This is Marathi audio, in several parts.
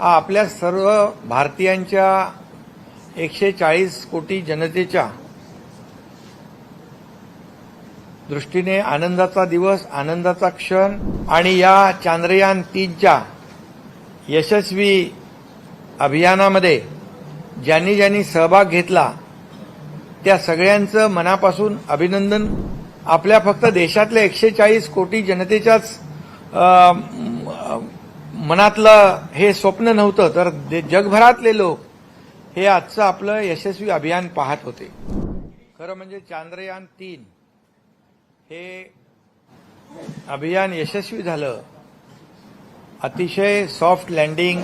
हा आपल्या सर्व भारतीयांच्या एकशे चाळीस कोटी जनतेच्या दृष्टीने आनंदाचा दिवस आनंदाचा क्षण आणि या चांद्रयान तीनच्या यशस्वी अभियानामध्ये ज्यांनी ज्यांनी सहभाग घेतला त्या सगळ्यांचं मनापासून अभिनंदन. आपल्या फक्त देशातल्या एकशे चाळीस कोटी जनतेच्याच मनातलं हे स्वप्न नव्हतं तर जगभरातले लोक हे आजचं आपलं यशस्वी अभियान पाहत होते. खरं म्हणजे चांद्रयान तीन हे अभियान यशस्वी झालं. अतिशय सॉफ्ट लँडिंग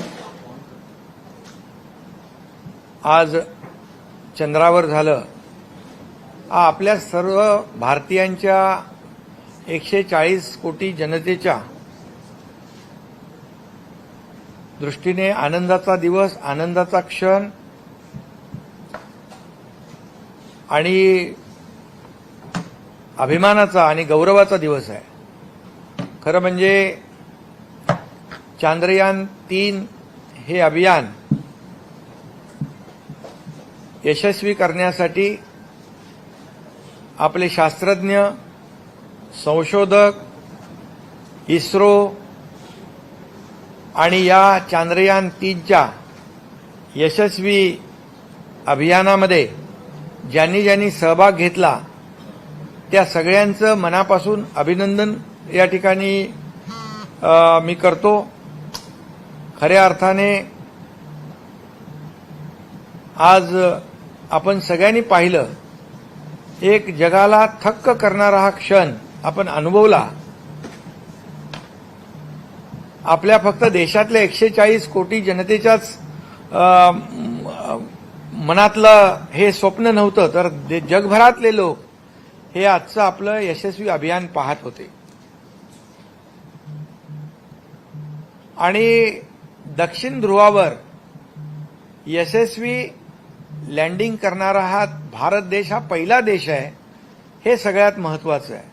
आज चंद्रावर झालं. हा आपल्या सर्व भारतीयांच्या एकशे चाळीस कोटी जनतेच्या दृष्टीने आनंदाचा दिवस आनंदाचा क्षण. आणि अभिमानाचा आणि गौरवाचा दिवस आहे. खरं म्हणजे चांद्रयान तीन हे अभियान यशस्वी करण्यासाठी आपले शास्त्रज्ञ संशोधक इस्रो आणि या चांद्रयान तीनच्या यशस्वी अभियानामध्ये ज्यांनी ज्यांनी सहभाग घेतला त्या सगळ्यांचं मनापासून अभिनंदन या ठिकाणी मी करतो. खऱ्या अर्थाने आज आपण सगळ्यांनी पाहिलं एक जगाला थक्क करणारा हा क्षण आपण अनुभवला. आपल्या फक्त देशातल्या एकशे चाळीस कोटी जनतेच्याच मनातलं हे स्वप्न नव्हतं. तर जगभरातले लोक हे आजचं आपलं यशस्वी अभियान पाहत होते. आणि दक्षिण ध्रुवावर यशस्वी लँडिंग करणारा हा भारत देश हा पहिला देश आहे हे सगळ्यात महत्वाचं आहे.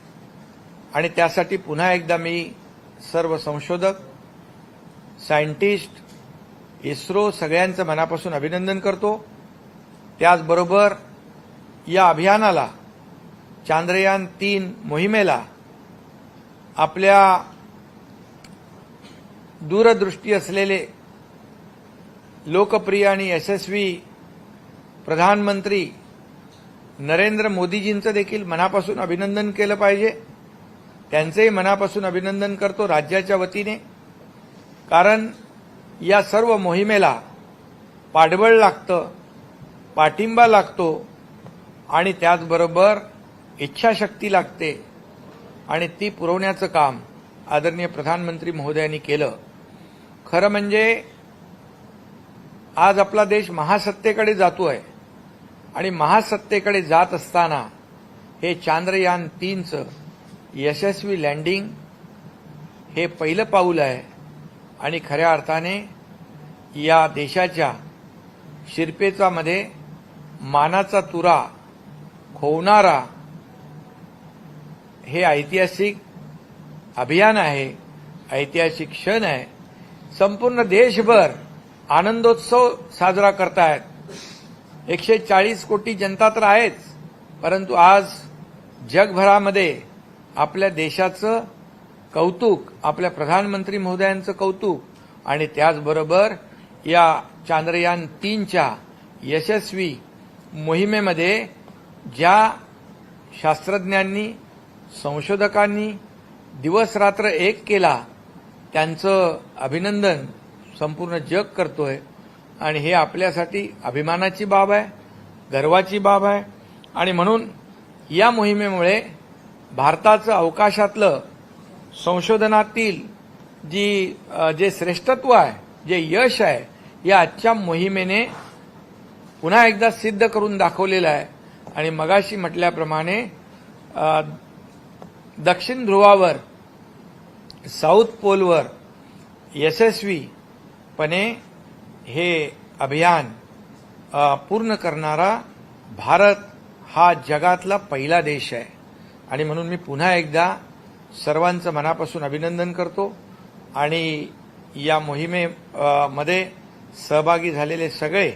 आणि त्यासाठी पुन्हा एकदा मी सर्व संशोधक सायंटिस्ट इस्रो सगळ्यांचं मनापासून अभिनंदन करतो. त्याचबरोबर या अभियानाला चांद्रयान तीन मोहिमेला आपल्या दूरदृष्टी असलेले लोकप्रिय आणि यशस्वी प्रधानमंत्री नरेंद्र मोदीजींचं देखील मनापासून अभिनंदन केलं पाहिजे. त्यांचंही मनापासून अभिनंदन करतो राज्याच्या वतीने. कारण या सर्व मोहिमेला पाठबळ लागतं पाठिंबा लागतो आणि त्याचबरोबर इच्छाशक्ती लागते. आणि ती पुरवण्याचं काम आदरणीय प्रधानमंत्री महोदयांनी केलं. खरं म्हणजे आज आपला देश महासत्तेकडे जातो आहे आणि महासत्तेकडे जात असताना हे चांद्रयान तीनचं यशस्वी लँडिंग हे पहिलं पाऊल आहे. आणि खऱ्या अर्थाने या देशाच्या शिरपेचामध्ये मानाचा तुरा खोवणारा हे ऐतिहासिक अभियान आहे ऐतिहासिक क्षण आहे. संपूर्ण देशभर आनंदोत्सव साजरा करतायत. एकशे चाळीस कोटी जनता तर आहेच परंतु आज जगभरामध्ये आपल्या देशाचं कौतुक आपल्या प्रधानमंत्री महोदयांचं कौतुक आणि त्याचबरोबर या चांद्रयान तीनच्या यशस्वी मोहिमेमध्ये ज्या शास्त्रज्ञांनी संशोधकांनी दिवसरात्र एक केला त्यांचं अभिनंदन संपूर्ण जग करतोय आणि हे आपल्यासाठी अभिमानाची बाब आहे गर्वाची बाब आहे आणि म्हणून या मोहिमेमुळे भारताचं अवकाशातलं संशोधनातील जी जे श्रेष्ठत्व आहे जे यश आहे या आजच्या मोहिमेने पुन्हा एकदा सिद्ध करून दाखवलेलं आहे. आणि मगाशी म्हटल्याप्रमाणे दक्षिण ध्रुवावर साऊथ पोलवर यशस्वीपणे हे अभियान पूर्ण करणारा भारत हा जगातला पहिला देश आहे. आणि म्हणून मी पुन्हा एकदा सर्वांचं मनापासून अभिनंदन करतो आणि या मोहिमे अ, मध्ये सहभागी झालेले सगळे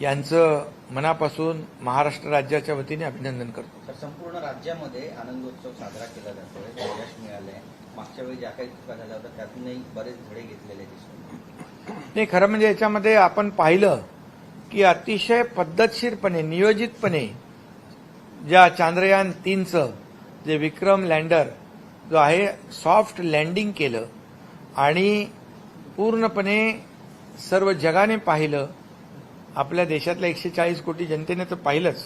यांचं मनापासून महाराष्ट्र राज्याच्या वतीने अभिनंदन करतो. तर संपूर्ण राज्यामध्ये आनंदोत्सव साजरा केला जातोय यश मिळालंय. मागच्या वेळी ज्या काही चुका झाल्या होत्या त्यातूनही बरेच धडे घेतलेले दिसून नाही खरं म्हणजे याच्यामध्ये आपण पाहिलं की अतिशय पद्धतशीरपणे नियोजितपणे ज्या चांद्रयान तीनचं जे विक्रम लँडर जो आहे सॉफ्ट लँडिंग केलं आणि पूर्णपणे सर्व जगाने पाहिलं. आपल्या देशातल्या एकशे चाळीस कोटी जनतेने तर पाहिलंच.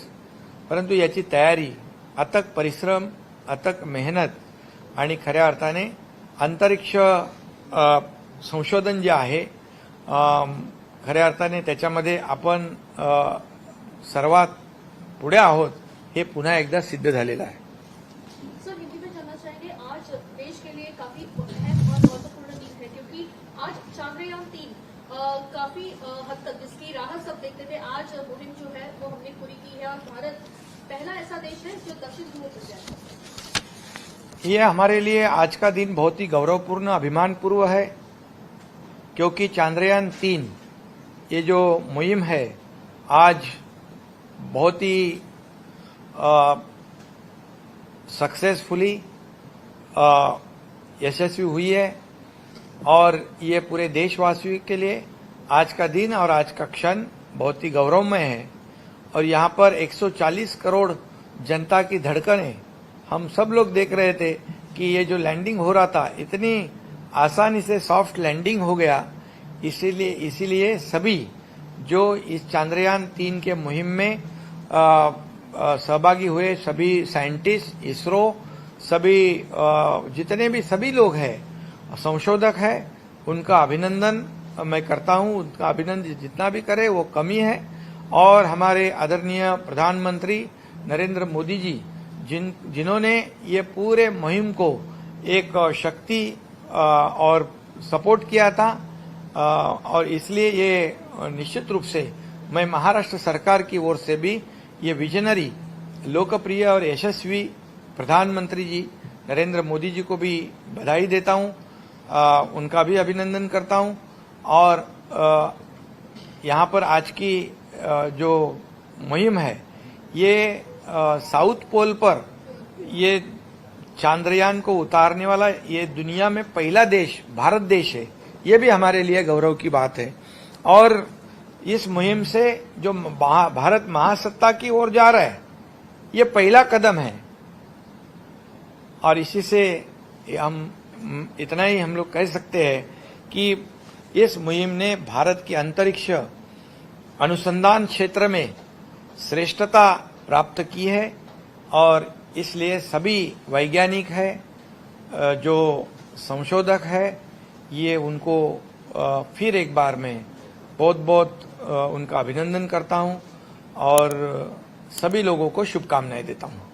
परंतु याची तयारी अथक परिश्रम अथक मेहनत आणि खऱ्या अर्थाने अंतरिक्ष संशोधन जे आहे खऱ्या अर्थाने त्याच्यामध्ये आपण सर्वात पुढे आहोत हे पुन्हा एकदा सिद्ध झालेलं आहे. आज चांद्रयान तीन। काफ़ी हद तक जिसकी राह सब देखते थे, आज मुहिम जो है, वो हमने पूरी की है और भारत पहला ऐसा देश है जो दक्षिण ध्रुव पर है। ये हमारे लिए आज का दिन बहुत ही गौरवपूर्ण अभिमान पूर्व है, क्योंकि चांद्रयान तीन, ये जो मुहिम है, आज बहुत ही सक्सेसफुली यशस्वी हुई है। और ये पूरे देशवासियों के लिए आज का दिन और आज का क्षण बहुत ही गौरवमय है। और यहाँ पर 140 करोड़ जनता की धड़कनें हम सब लोग देख रहे थे कि ये जो लैंडिंग हो रहा था इतनी आसानी से सॉफ्ट लैंडिंग हो गया। इसीलिए इसीलिए सभी जो इस चांद्रयान तीन के मुहिम में सहभागी हुए सभी साइंटिस्ट इसरो सभी अ, जितने भी सभी लोग हैं संशोधक है, उनका अभिनंदन मैं करता हूँ, उनका अभिनंदन जितना भी करे वो कमी है। और हमारे आदरणीय प्रधानमंत्री नरेंद्र मोदी जी, जिन, जिन्होंने ये पूरे मुहिम को एक शक्ति और सपोर्ट किया था और इसलिए ये निश्चित रूप से मैं महाराष्ट्र सरकार की ओर से भी ये विजनरी लोकप्रिय और यशस्वी प्रधानमंत्री जी, नरेंद्र मोदी जी को भी बधाई देता हूँ। अ, उनका भी अभिनंदन करता हूँ। और अ, यहाँ पर आज की अ, जो मुहिम है ये साउथ पोल पर ये चांद्रयान को उतारने वाला ये दुनिया में पहला देश भारत देश है ये भी हमारे लिए गौरव की बात है। और इस मुहिम से जो भारत महासत्ता की ओर जा रहा है ये पहला कदम है। और इसी से हम इतना ही हम लोग कह सकते हैं कि इस मुहिम ने भारत की अंतरिक्ष अनुसंधान क्षेत्र में श्रेष्ठता प्राप्त की है और इसलिए सभी वैज्ञानिक है जो संशोधक है, ये उनको फिर एक बार मैं बहुत बहुत उनका अभिनंदन करता हूँ और सभी लोगों को शुभकामनाएँ देता हूँ।